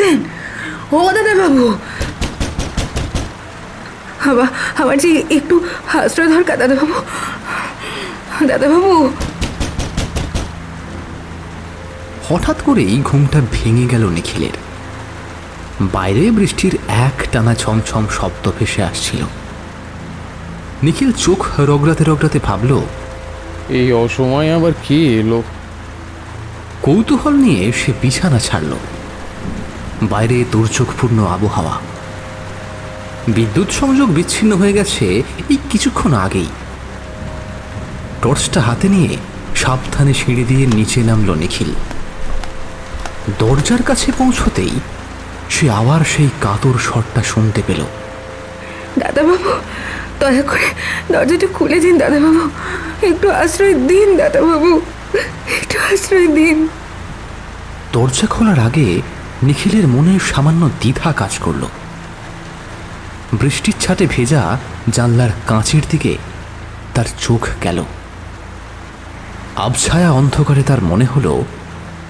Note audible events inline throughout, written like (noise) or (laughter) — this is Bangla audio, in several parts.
দাদাবাবু দাদাবাবু বাড়িতে আছেন ও দাদাবাবু। আমার আমার যে একটু আশ্রয় দরকার দাদাবাবু। দাদাবাবু। হঠাৎ করেই ঘুমটা ভেঙে গেল নিখিলের। বাইরে বৃষ্টির এক টানা ছমছম শব্দ ভেসে আসছিল। নিখিল চোখ রগড়াতে রগড়াতে ভাবল এই অসময়ে আবার কে এলো? কৌতূহল নিয়ে সে বিছানা ছাড়ল। বাইরে দুর্যোগপূর্ণ আবহাওয়া। বিদ্যুৎ সংযোগ বিচ্ছিন্ন হয়ে গেছে এই কিছুক্ষণ আগেই। টর্চটা হাতে নিয়ে সাবধানে সিঁড়ি দিয়ে নিচে নামল নিখিল। দরজার কাছে পৌঁছতেই সে আবার সেই কাতর স্বরটা শুনতে পেল। দাদাবাবু দয়া করে দরজাটা খুলে দিন দাদাবাবু। একটু আশ্রয় দিন দাদাবাবু। একটু আশ্রয় দিন। দরজা খোলার আগে নিখিলের মনে সামান্য দ্বিধা কাজ করল। বৃষ্টির ছাটে ভেজা জানলার কাঁচের দিকে তার চোখ গেল। আবছায়া অন্ধকারে তার মনে হলো,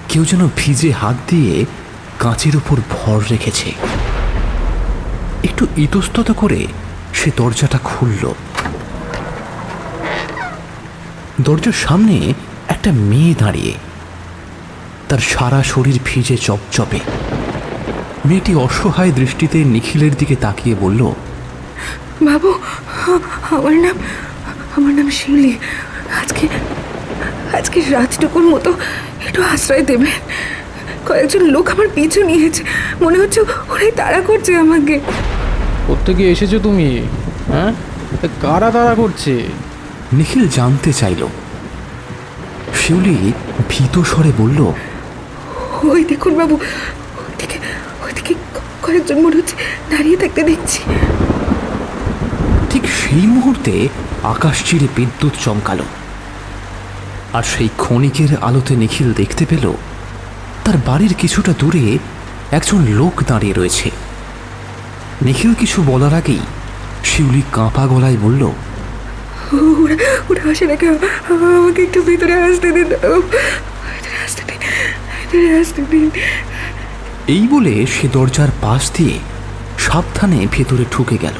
কেউ যেন ভিজে হাত দিয়ে কাঁচের উপর ভর রেখেছে। একটু ইতস্তত করে সে দরজাটা খুলল। দরজার সামনে একটা মেয়ে দাঁড়িয়ে তার সারা শরীর ভিজে চপচপে। মেয়েটি অসহায় দৃষ্টিতে নিখিলের দিকে তাকিয়ে বলল বাবু আমার নাম আমার নাম শিউলি। আজকে আজকে রাতটুকুর মতো একটু আশ্রয় দেবে। কয়েকজন লোক আমার পিছু নিয়েছে। মনে হচ্ছে ওরাই তাড়া করছে আমাকে। কোত্থেকে এসেছ তুমি? হ্যাঁ? কারা তারা করছে? নিখিল জানতে চাইল। শিউলি ভীত স্বরে বলল ওই দেখুন বাবু ওইদিকে ওইদিকে কয়েকজন মনে হচ্ছে দাঁড়িয়ে থাকতে দেখছি। ঠিক সেই মুহূর্তে আকাশ চিরে বিদ্যুৎ চমকালো। আর সেই ক্ষণিকের আলোতে নিখিল দেখতে পেল তার বাড়ির কিছুটা দূরে একজন লোক দাঁড়িয়ে রয়েছে। নিখিল কিছু বলার আগেই শিউলি কাঁপা গলায় বলল ওরা ওরা আসে নাকি আমাকে একটু ভিতরে আসতে দিন। ভিতরে আসতে দিন এই বলে সে দরজার পাশ দিয়ে সাবধানে ভেতরে ঢুকে গেল।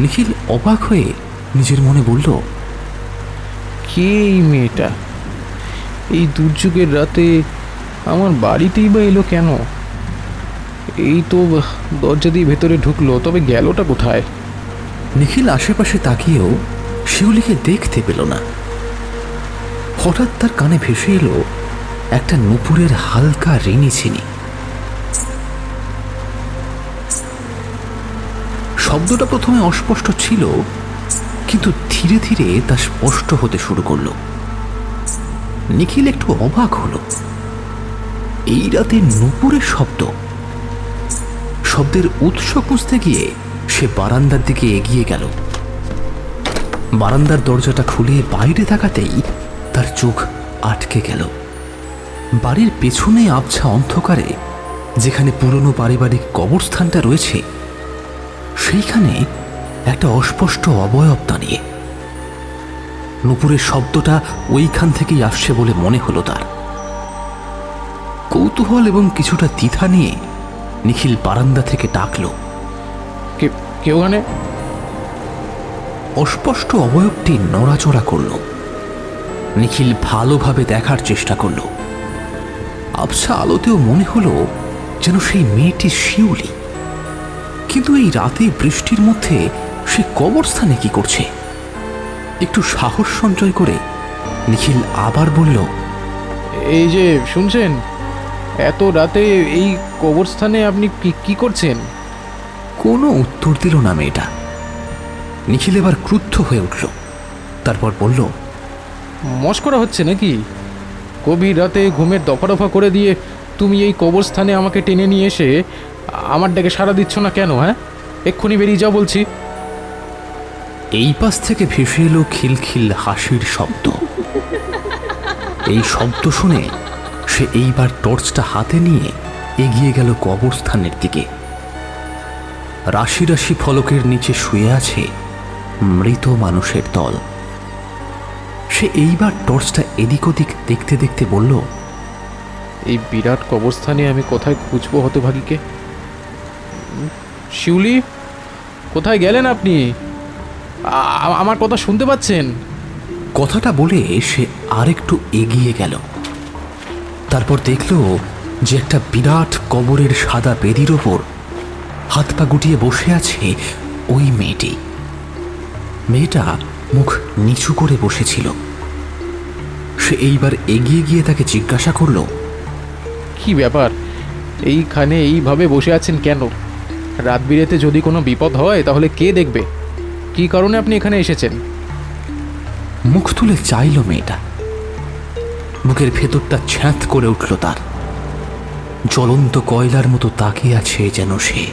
নিখিল অবাক হয়ে নিজের মনে বলল কে এই মেয়েটা? এই দুর্যোগের রাতে আমার বাড়িতেই বা এলো কেন? এই তো দরজা দিয়ে ভেতরে ঢুকলো তবে গেলটা কোথায়? নিখিল আশেপাশে তাকিয়েও শিউলিকে দেখতে পেল না। হঠাৎ তার কানে ভেসে এলো একটা নুপুরের হালকা রিনি ছিনি। শব্দটা প্রথমে অস্পষ্ট ছিল, কিন্তু ধীরে ধীরে তা স্পষ্ট হতে শুরু করল। নিখিল একটু অবাক হলো। এই রাতে নুপুরের শব্দ। শব্দের উৎস খুঁজতে গিয়ে সে বারান্দার দিকে এগিয়ে গেল। বারান্দার দরজাটা খুলে বাইরে তাকাতেই তার চোখ আটকে গেল। বাড়ির পেছনে আবছা অন্ধকারে যেখানে পুরনো পারিবারিক কবরস্থানটা রয়েছে সেইখানে একটা অস্পষ্ট অবয়ব দাঁড়িয়ে নুপুরের শব্দটা ওইখান থেকেই আসছে বলে মনে হলো তার। কৌতূহল এবং কিছুটা দ্বিধা নিয়ে নিখিল বারান্দা থেকে ডাকলো কেউ ওখানে? অস্পষ্ট অবয়বটি নড়াচড়া করল। নিখিল ভালোভাবে দেখার চেষ্টা করল। আবছা আলোতেও মনে হলো যেন সেই মেয়েটি শিউলি। কিন্তু এই রাতে বৃষ্টির মধ্যে সে কবরস্থানে কি করছে? একটু সাহস সঞ্চয় করে নিখিল আবার বলল এই যে শুনছেন এত রাতে এই কবরস্থানে আপনি কি কি করছেন? কোনো উত্তর দিল না মেয়েটা। নিখিল এবার ক্রুদ্ধ হয়ে উঠল তারপর বলল মস্করা হচ্ছে নাকি? গভীর রাতে ঘুমের দফা করে দিয়ে তুমি এই কবরস্থানে আমাকে টেনে নিয়ে এসে আমার ডাকে সাড়া দিচ্ছ না কেন হ্যাঁ? এক্ষুনি বেরিয়ে যাও বলছি। এই পাশ থেকে ভেসে এলো খিলখিল হাসির শব্দ। এই শব্দ শুনে সে এইবার টর্চটা হাতে নিয়ে এগিয়ে গেল কবরস্থানের দিকে। রাশি রাশি ফলকের নিচে শুয়ে আছে মৃত মানুষের দল। সে এইবার টর্চটা এদিক ওদিক দেখতে দেখতে বলল এই বিরাট কবরস্থানে আমি কোথায় খুঁজবো হতভাগীকে? শিউলি কোথায় গেলেন আপনি? আমার কথা শুনতে পাচ্ছেন? কথাটা বলে সে আরেকটু এগিয়ে গেল। তারপর দেখল যে একটা বিরাট কবরের সাদা বেদির ওপর হাত পা গুটিয়ে বসে আছে ওই মেয়েটি। মেয়েটা মুখ নিচু করে বসেছিল। সে এইবার এগিয়ে গিয়ে তাকে জিজ্ঞাসা করল কি ব্যাপার? এইখানে এইভাবে বসে আছেন কেন? রাত বিরেতে যদি কোনো বিপদ হয় তাহলে কে দেখবে? কি কারণে আপনি এখানে এসেছেন? মুখ তুলে চাইল মেয়েটা। বুকের ভেতরটা ছ্যাঁত করে উঠল তার। জ্বলন্ত কয়লার মতো তাকিয়ে আছে যেন সে।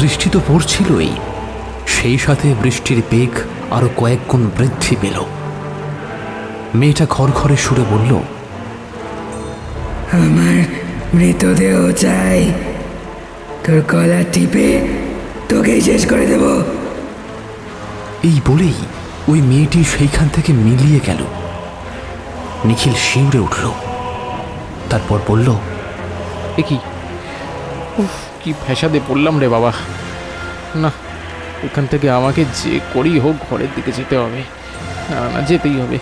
বৃষ্টি তো পড়ছিলই সেই সাথে বৃষ্টির বেগ আরও কয়েক গুণ বৃদ্ধি পেল। মেয়েটা ঘর ঘরে সুরে বলল আমার মৃতদেহ চাই। তোর গলা টিপে তোকেই শেষ করে দেব। এই বলেই ওই মেয়েটি সেইখান থেকে মিলিয়ে গেল। নিখিল শিউরে উঠল। তারপর বলল এ কি? কি ফ্যাসাদে পড়লাম রে বাবা। না এখান থেকে আমাকে যে করেই হোক ঘরের দিকে যেতে হবে। না না, যেতেই হবে।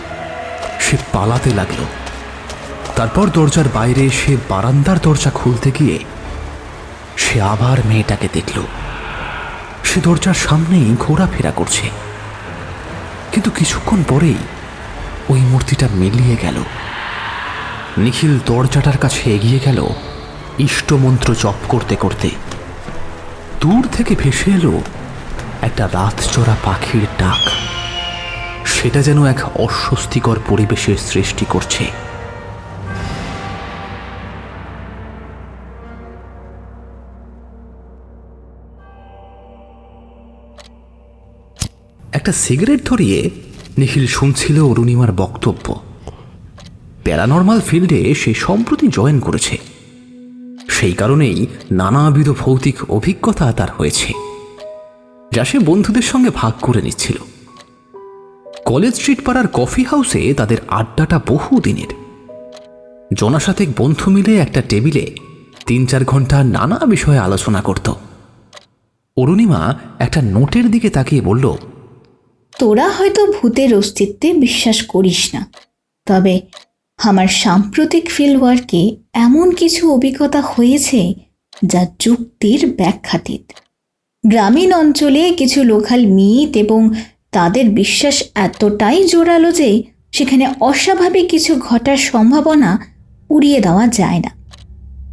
সে পালাতে লাগল। তারপর দরজার বাইরে সে বারান্দার দরজা খুলতে গিয়ে সে আবার মেয়েটাকে দেখল। সে দরজার সামনেই ঘোরাফেরা করছে। কিন্তু কিছুক্ষণ পরেই ওই মূর্তিটা মিলিয়ে গেল। নিখিল দরজাটার কাছে এগিয়ে গেল ইষ্টমন্ত্র জপ করতে করতে। দূর থেকে ভেসে এলো একটা রাতচরা পাখির ডাক। সেটা যেন এক অস্বস্তিকর পরিবেশের সৃষ্টি করছে। একটা সিগারেট ধরিয়ে নিখিল শুনছিল অরুণিমার বক্তব্য। প্যারানর্মাল ফিল্ডে সে সম্প্রতি জয়েন করেছে। সেই কারণেই নানাবিধ ভৌতিক অভিজ্ঞতা তার হয়েছে। যা সে বন্ধুদের সঙ্গে ভাগ করে নিচ্ছিল। কলেজ স্ট্রিট পাড়ার কফি হাউসে তাদের আড্ডাটা বহু দিনের। বন্ধু মিলে একটা টেবিলে তিন চার ঘণ্টা নানা বিষয়ে আলোচনা করত। অরুণিমা একটা নোটের দিকে তাকিয়ে বলল, তোরা হয়তো ভূতের অস্তিত্বে বিশ্বাস করিস না, তবে আমার সাম্প্রতিক ফিল্ড ওয়ার্কে এমন কিছু অভিজ্ঞতা হয়েছে যা যুক্তির ব্যাখ্যাতীত। গ্রামীণ অঞ্চলে কিছু লোকাল মিথ এবং তাদের বিশ্বাস এতটাই জোরালো যে সেখানে অস্বাভাবিক কিছু ঘটার সম্ভাবনা উড়িয়ে দেওয়া যায় না।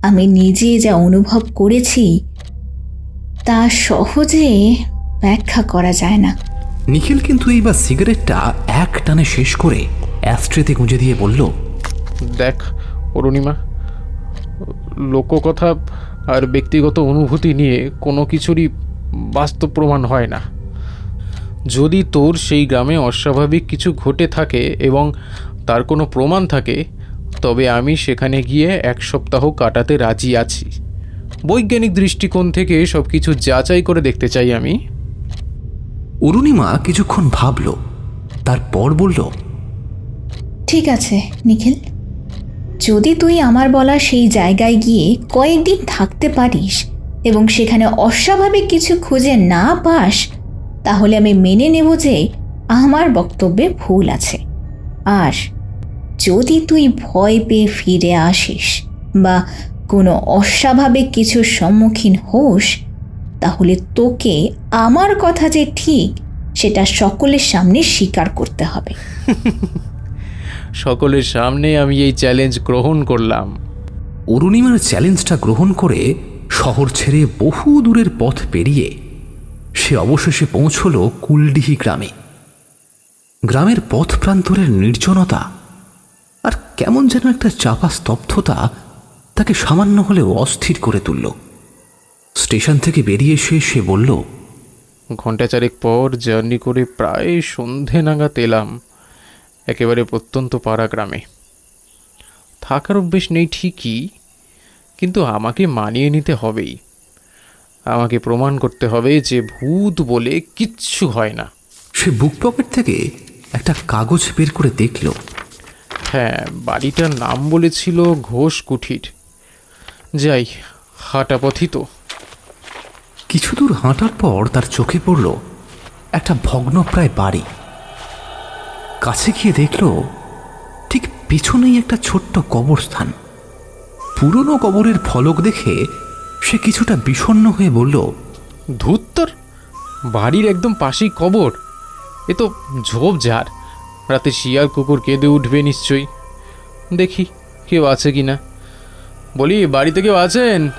আমি নিজে যা অনুভব করেছি তা সহজে ব্যাখ্যা করা যায় না। নিখিল কিন্তু এইবার সিগারেটটা এক টানে শেষ করে অ্যাস্ট্রেতে গুঁজে দিয়ে বলল দেখ অরুণিমা লোককথা আর ব্যক্তিগত অনুভূতি নিয়ে কোনো কিছুরই বাস্তব প্রমাণ হয় না। যদি তোর সেই গ্রামে অস্বাভাবিক কিছু ঘটে থাকে এবং তার কোনো প্রমাণ থাকে তবে আমি সেখানে গিয়ে এক সপ্তাহ কাটাতে রাজি আছি। বৈজ্ঞানিক দৃষ্টিকোণ থেকে সব কিছু যাচাই করে দেখতে চাই আমি। অরুণিমা কিছুক্ষণ ভাবল তারপর বলল ঠিক আছে নিখিল। যদি তুই আমার বলা সেই জায়গায় গিয়ে কয়েকদিন থাকতে পারিস এবং সেখানে অস্বাভাবিক কিছু খুঁজে না পাস তাহলে আমি মেনে নেব যে আমার বক্তব্যে ভুল আছে। আর যদি তুই ভয় পেয়ে ফিরে আসিস বা কোনো অস্বাভাবিক কিছুর সম্মুখীন হোস তাহলে তোকে আমার কথা যে ঠিক সেটা সকলের সামনে স্বীকার করতে হবে। (laughs) সকলের সামনে আমি এই চ্যালেঞ্জ গ্রহণ করলাম। অরুণিমার চ্যালেঞ্জটা গ্রহণ করে শহর ছেড়ে বহু দূরের পথ পেরিয়ে সে অবশেষে পৌঁছল কুলডিহি গ্রামে। গ্রামের পথ প্রান্তরের নির্জনতা আর কেমন যেন একটা চাপা স্তব্ধতা তাকে সামান্য হলেও অস্থির করে তুলল। স্টেশন থেকে বেরিয়ে এসে সে বলল ঘণ্টা চারেক পর জার্নি করে প্রায় সন্ধে নাগাদ এলাম, একেবারে প্রত্যন্ত পাড়া গ্রামে। থাকার অভ্যেস নেই ঠিকই কিন্তু আমাকে মানিয়ে নিতে হবেই। আমাকে প্রমাণ করতে হবে যে ভূত বলে কিচ্ছু হয় না। সে বুক পকেট থেকে একটা কাগজ বের করে দেখল। হ্যাঁ বাড়িটার নাম বলেছিল ঘোষ কুঠির। যাই হাঁটা পথই তো। কিছু দূর হাঁটার পর তার চোখে পড়ল একটা ভগ্নপ্রায় বাড়ি। কাছে গিয়ে দেখল ঠিক পিছনেই একটা ছোট্ট কবরস্থান। পুরনো কবরের ফলক দেখে সে কিছুটা বিষণ্ণ হয়ে বলল ধুত্তর বাড়ির একদম পাশেই কবর। এ তো ঝোপ ঝাড়। রাতে শিয়াল কুকুর কেঁদে উঠবে নিশ্চয়ই। দেখি কেউ আছে কি না বলি বাড়িতে কেউ আছেন?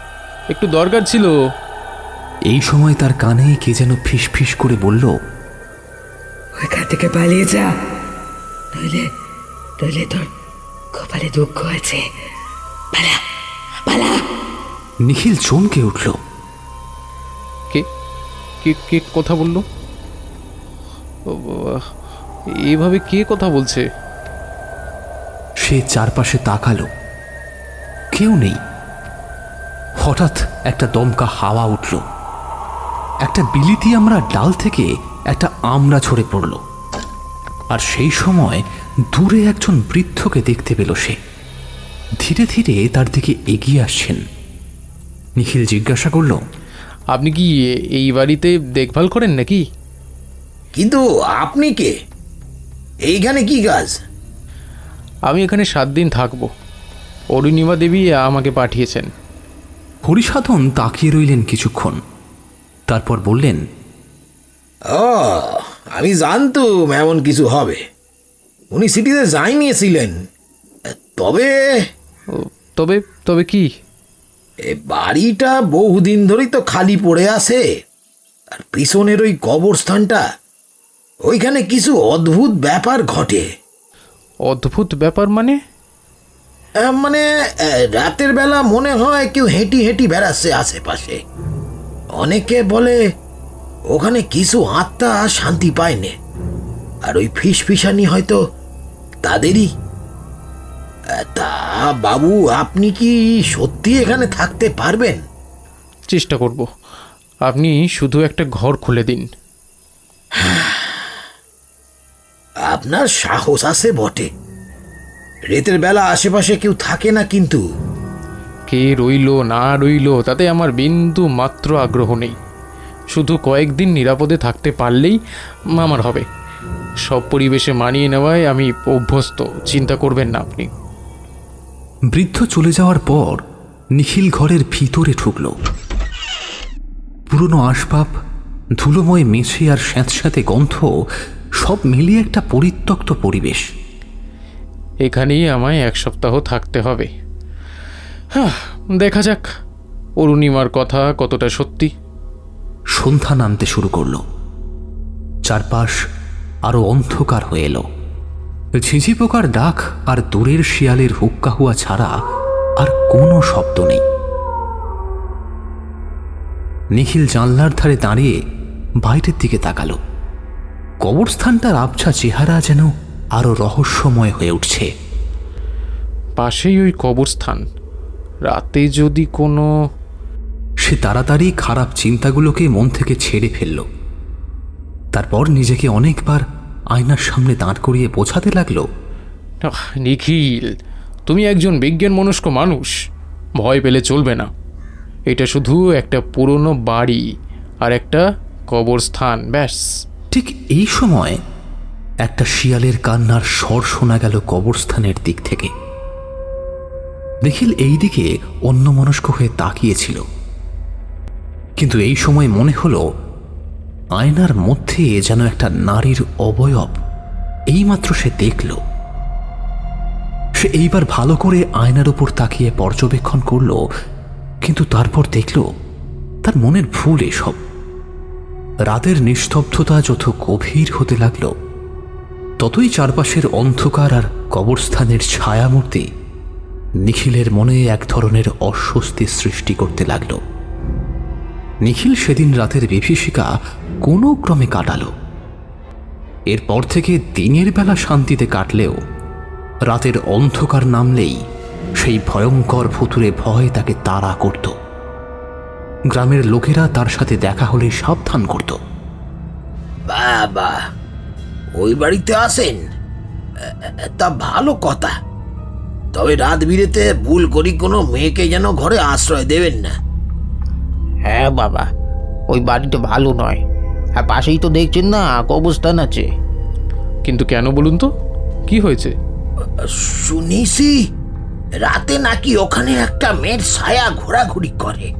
একটু দরকার ছিল। এই সময় তার কানে কে যেন ফিস ফিস করে বলল ওইখান থেকে পালিয়ে যা। নইলে নইলে তোর কপালে দুঃখ আছে। পালা। পালা। নিখিল চমকে উঠল। কে? কে কে কথা বলল? ও বাবা, এভাবে কে কথা বলছে? সে চারপাশে তাকালো। কেউ নেই। হঠাৎ একটা দমকা হাওয়া উঠল। একটা বিলিতি আমরা ডাল থেকে একটা আমড়া ছড়ে পড়ল। আর সেই সময় দূরে একজন বৃদ্ধকে দেখতে পেল সে। ধীরে ধীরে তার দিকে এগিয়ে আসছেন। নিখিল জিজ্ঞাসা করল আপনি কি এই বাড়িতে দেখভাল করেন নাকি? কিন্তু আপনি কে? এইখানে কি কাজ? আমি এখানে সাত দিন থাকব। অরুণিমা দেবী আমাকে পাঠিয়েছেন। হরিসাধন তাকিয়ে রইলেন কিছুক্ষণ। তারপর বললেন ও আমি জানতুম এমন কিছু হবে। উনি সিটিতে যাই নিয়েছিলেন তবে তবে তবে কি? এ বাড়িটা বহুদিন ধরেই তো খালি পড়ে আছে। আর পিছনের ওই কবরস্থানটা ওইখানে কিছু অদ্ভুত ব্যাপার ঘটে। অদ্ভুত ব্যাপার মানে? মানে রাতের বেলা মনে হয় কেউ হেঁটি হেঁটি বেড়াচ্ছে আশেপাশে। অনেকে বলে ওখানে কিছু আত্মা শান্তি পায়নি। আর ওই ফিস ফিসানি হয়তো তাদেরই তা বাবু আপনি কি সত্যি এখানে থাকতে পারবেন? চেষ্টা করব। আপনি শুধু একটা ঘর খুলে দিন। আপনার সাহস আছে বটে। রেতের বেলা আশেপাশে কেউ থাকে না কিন্তু। কে রইল না রইল তাতে আমার বিন্দু মাত্র আগ্রহ নেই। শুধু কয়েকদিন নিরাপদে থাকতে পারলেই আমার হবে। সব পরিবেশে মানিয়ে নেওয়ায় আমি অভ্যস্ত চিন্তা করবেন না আপনি। বৃদ্ধ চলে যাওয়ার পর নিখিল ঘরের ভিতরে ঢুকল। পুরনো আসবাব ধুলোময় মেছে আর স্যাঁতস্যাঁতে গন্ধ সব মিলিয়ে একটা পরিত্যক্ত পরিবেশ। এখানেই আমায় এক সপ্তাহ থাকতে হবে। হাহ, দেখা যাক অরুণিমার কথা কতটা সত্যি। সন্ধ্যা নামতে শুরু করল। চারপাশ আরও অন্ধকার হয়ে এলো। ঝিঝি পোকার ডাক আর দূরের শিয়ালের হুক্কা হুয়া ছাড়া আর কোনো শব্দ নেই। নিখিল জানলার ধারে দাঁড়িয়ে বাইরের দিকে তাকালো। কবরস্থানটার আবছা চেহারা যেন আরও রহস্যময় হয়ে উঠছে। পাশেই ওই কবরস্থান। রাতে যদি কোনো সে তাড়াতাড়ি খারাপ চিন্তাগুলোকে মন থেকে ছেড়ে ফেলল। তারপর নিজেকে অনেকবার আয়নার সামনে দাঁড় করিয়ে বোঝাতে লাগল নিখিল তুমি একজন বিজ্ঞান মনস্ক মানুষ ভয় পেলে চলবে না। এটা শুধু একটা পুরনো বাড়ি আর একটা কবরস্থান ব্যাস। ঠিক এই সময় একটা শিয়ালের কান্নার স্বর শোনা গেল কবরস্থানের দিক থেকে। নিখিল এই দিকে অন্যমনস্ক হয়ে তাকিয়েছিল। কিন্তু এই সময় মনে হলো আয়নার মধ্যে যেন একটা নারীর অবয়ব। এইমাত্র সে দেখল। সে এইবার ভালো করে আয়নার উপর তাকিয়ে পর্যবেক্ষণ করল, কিন্তু তারপর দেখল, তার মনের ভুল এসব। রাতের নিস্তব্ধতা যত গভীর হতে লাগল, ততই চারপাশের অন্ধকার আর কবরস্থানের ছায়ামূর্তি নিখিলের মনে এক ধরনের অস্বস্তি সৃষ্টি করতে লাগল। নিখিল সেদিন রাতের বিভীষিকা কোনো ক্রমে কাটাল। এরপর থেকে দিনের বেলা শান্তিতে কাটলেও রাতের অন্ধকার নামলেই সেই ভয়ঙ্কর ভুতুরে ভয় তাকে তাড়া করত। গ্রামের লোকেরা তার সাথে দেখা হলে সাবধান করত। বাবা, ওই বাড়িতে আসেন? তা ভালো কথা। তবে রাত বিরেতে ভুল করি কোনো মেয়েকে যেন ঘরে আশ্রয় দেবেন না। হ্যাঁ বাবা ওই বাড়িটা ভালো নয়। আর পাশেই তো দেখছেন না কবস্থান আছে। কিন্তু কেন বলুন তো? কি হয়েছে? শুনিছি রাতে নাকি ওখানে একটা মেয়ের ছায়া ঘোরাঘুরি করে।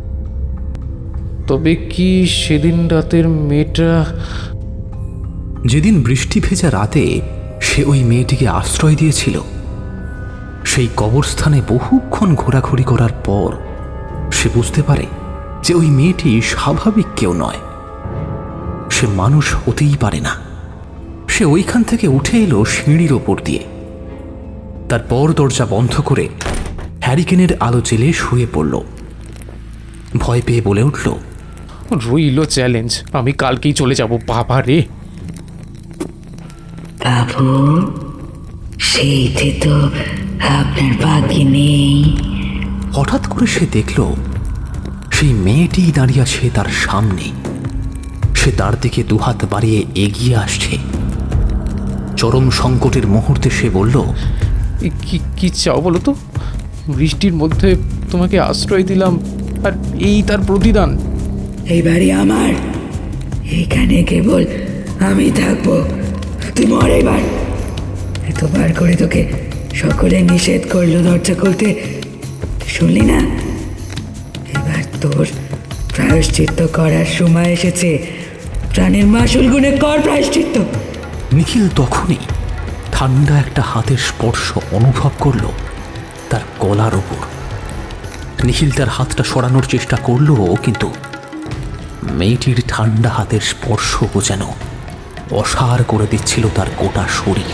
তবে কি সেদিন রাতের মেয়েটা? যেদিন বৃষ্টি ভেজা রাতে সে ওই মেয়েটিকে আশ্রয় দিয়েছিল সেই কবরস্থানে বহুক্ষণ ঘোরাঘুরি করার পর সে বুঝতে পারে যে ওই মেয়েটি স্বাভাবিক কেউ নয়। সে মানুষ হতেই পারে না। সে ওইখান থেকে উঠে এলো সিঁড়ির ওপর দিয়ে। তারপর দরজা বন্ধ করে হ্যারিকেনের আলো জেলে শুয়ে পড়ল। ভয় পেয়ে বলে উঠল রইল চ্যালেঞ্জ আমি কালকেই চলে যাব বাবা রে! বাবু সেইতে তো আপনার ভাগ্যে নেই। হঠাৎ করে সে দেখল সেই মেয়েটি দাঁড়িয়ে আছে তার সামনে সে তার দিকে দুহাত বাড়িয়ে এগিয়ে আসছে। চরম সংকটের মুহূর্তে সে বলল কি কি চাও বলো তো? বৃষ্টির মধ্যে তোমাকে আশ্রয় দিলাম আর এই তার প্রতিদান। এই বাড়ি আমার এখানে কেবল আমি থাকব তুই মর এবার। এতবার করে তোকে সকলে নিষেধ করল দরজা খুলতে। তুই শুনলি না? তোর প্রায়শ্চিত্ত করার সময় এসেছে। প্রাণের মাসুল গুণে কর প্রায়শ্চিত্ত। নিখিল তখনই ঠান্ডা একটা হাতের স্পর্শ অনুভব করল তার গলার ওপর। নিখিল তার হাতটা সরানোর চেষ্টা করল কিন্তু মেয়েটির ঠান্ডা হাতের স্পর্শ যেন অসার করে দিচ্ছিল তার গোটা শরীর।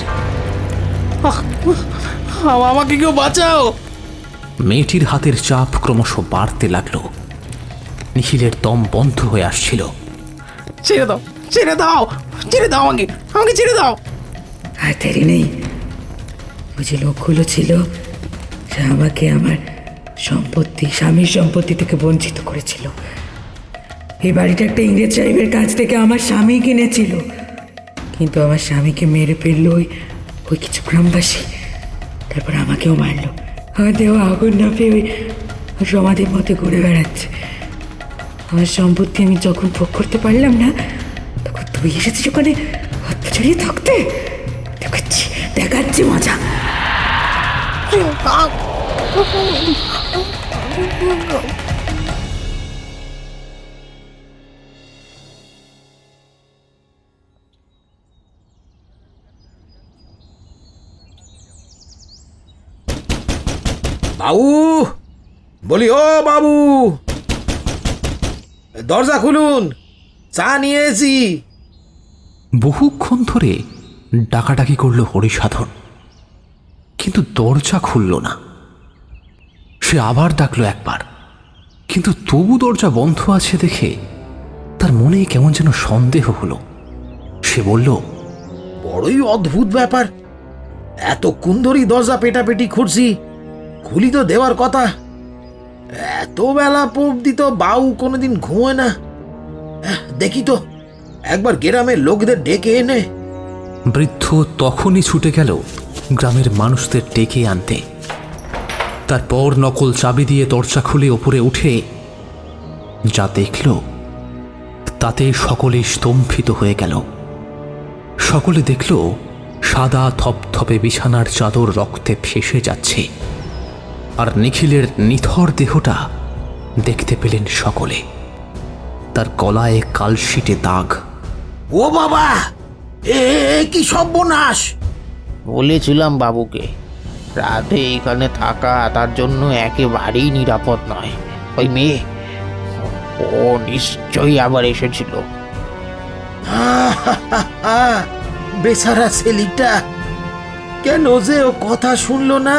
আমাকে কেউ বাঁচাও! মেয়েটির হাতের চাপ ক্রমশ বাড়তে লাগল। নিখিলের দম বন্ধ হয়ে আসছিল। ছেড়ে দাও ছেড়ে দাও ছেড়ে দাও আমাকে আমাকে ছেড়ে দাও। আর দেরি নেই। ওই যে লোকগুলো ছিল সে আমাকে আমার সম্পত্তি স্বামীর সম্পত্তি থেকে বঞ্চিত করেছিল। এই বাড়িটা একটা ইংরেজ সাহেবের কাছ থেকে আমার স্বামী কিনেছিল। কিন্তু আমার স্বামীকে মেরে ফেলল ওই ওই কিছু গ্রামবাসী। তারপর আমাকেও মারলো। আমার দেহ আগুন না পেয়ে সমাধির মতো ঘুরে বেড়াচ্ছে। আমার সম্পত্তি আমি যখন ভোগ করতে পারলাম না, তখন তুই এসেছিস ওখানে ছড়িয়ে থাকতে। দেখাচ্ছি দেখাচ্ছি মজা। বাবু, বলি, ও বাবু। দরজা খুলুন। চা নিয়ে এসি বহুক্ষণ ধরে ডাকাডাকি করল হরিসাধন কিন্তু দরজা খুলল না। সে আবার ডাকলো একবার কিন্তু তবু দরজা বন্ধ আছে দেখে তার মনে কেমন যেন সন্দেহ হলো। সে বলল বড়ই অদ্ভুত ব্যাপার। এত কুন্দরি দরজা পেটাপেটি খুঁড়ছি খুলি তো দেওয়ার কথা। এত বেলা অব্দি তো বাউ কোনোদিন ঘুমোয় না। দেখি তো, একবার গ্রামের লোকদের ডেকে এনে। বৃদ্ধ তখনই ছুটে গেল গ্রামের মানুষদের ডেকে আনতে। তারপর নকল চাবি দিয়ে দরজা খুলে ওপরে উঠে যা দেখল, তাতে সকলে স্তম্ভিত হয়ে গেল। সকলে দেখল সাদা থপথপে বিছানার চাদর রক্তে ফেসে যাচ্ছে। আর নিখিলের নিথর দেহটা দেখতে পেলেন সকলে। তার গলায় কালশিটে দাগ। ও বাবা! এ কি সর্বনাশ! বলেছিলাম বাবুকে রাতে এখানে থাকা তার জন্য একেবারেই নিরাপদ নয়। ওই মেয়ে ও নিশ্চয়ই আবার এসেছিল। বেচারা ছেলিটা। কেন যে ও কথা শুনলো না?